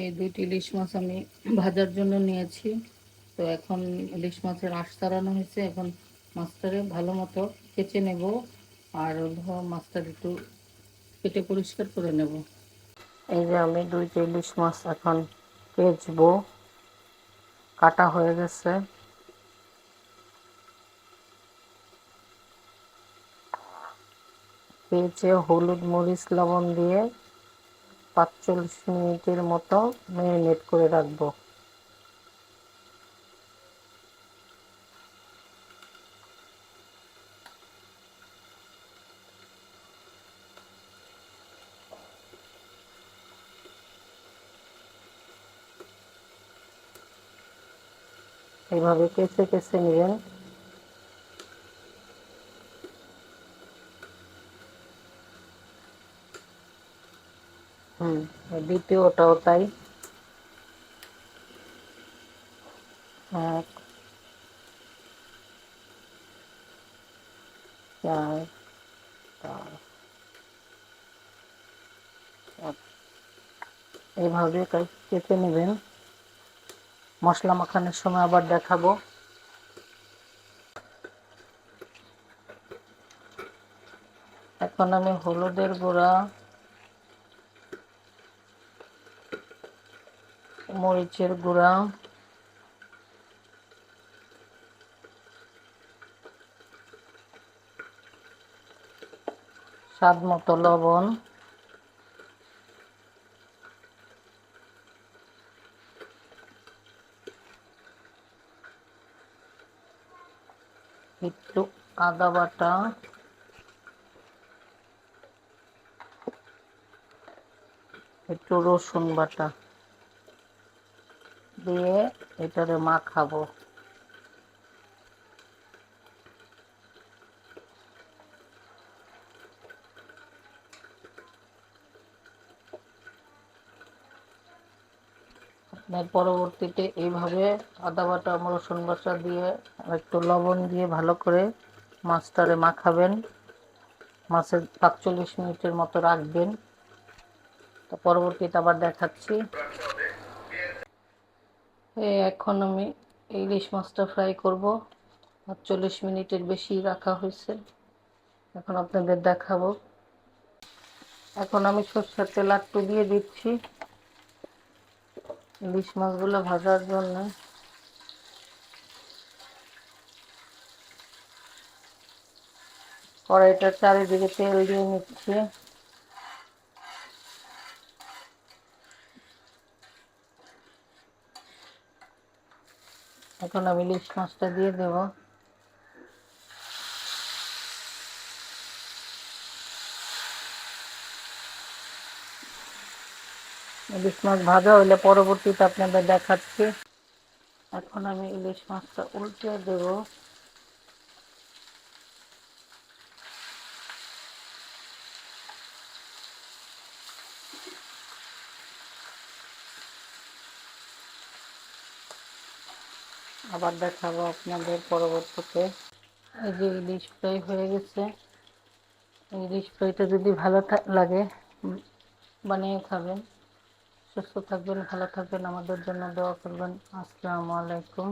এই দুইটি ইলিশ মাছ আমি ভাজার জন্য নিয়েছি। তো এখন ইলিশ মাছের আঁশ তাড়ানো হয়েছে। এখন মাছটারে ভালো মতো কেচে নেব আর হলো মাছটার একটু কেটে পরিষ্কার করে নেব। এই যে আমি দুইটি ইলিশ মাছ এখন কেচবো কাটা হয়ে গেছে। পেঁচে হলুদ মরিচ লবণ দিয়ে পাঁচচল্লিশ মিনিটের মতো ম্যারিনেট করে রাখব। এইভাবে কেসে কেসে নেবেন। হুম, দ্বিতীয়টাও তাই। এক, চার এইভাবে কেটে নেবেন। মশলা মাখানোর সময় আবার দেখাবো। এখন আমি হলুদের গুঁড়া মরিচের গুঁড়া। স্বাদ মতো লবণ। একটু আদা বাটা। একটু রসুন বাটা। দিয়ে এটারে মাখাবো। আপনার পরবর্তীতে এইভাবে আদা বাটা, রসুন বাটা দিয়ে একটু লবণ দিয়ে ভালো করে মাছটারে মাখাবেন। মাছের পাঁচচল্লিশ মিনিটের মতো রাখবেন। তো পরবর্তীতে আবার দেখাচ্ছি। এই এখন আমি ইলিশ মাছটা ফ্রাই করব। চল্লিশ মিনিটের বেশি রাখা হয়েছে। এখন আপনাদের দেখাবো। এখন আমি সরষের তেল একটু দিয়ে দিচ্ছি। ইলিশ মাছগুলো ভাজার জন্য। কড়াইটার চারিদিকে তেল দিয়ে নিচ্ছি। এখন আমি ইলিশ মাছটা দিয়ে দেব। ইলিশ মাছ ভাজা হইলে পরবর্তীতে আপনাদের দেখাচ্ছি। এখন আমি ইলিশ মাছটা উল্টে দেব। আবার দেখাবো আপনাদের পরবর্তীতে। এই যে ইলিশ ফ্রাই হয়ে গেছে। ইলিশ ফ্রাইটা যদি ভালো লাগে বানিয়ে খাবেন। সুস্থ থাকবেন, ভালো থাকবেন। আমাদের জন্য দোয়া করবেন। আসসালামু আলাইকুম।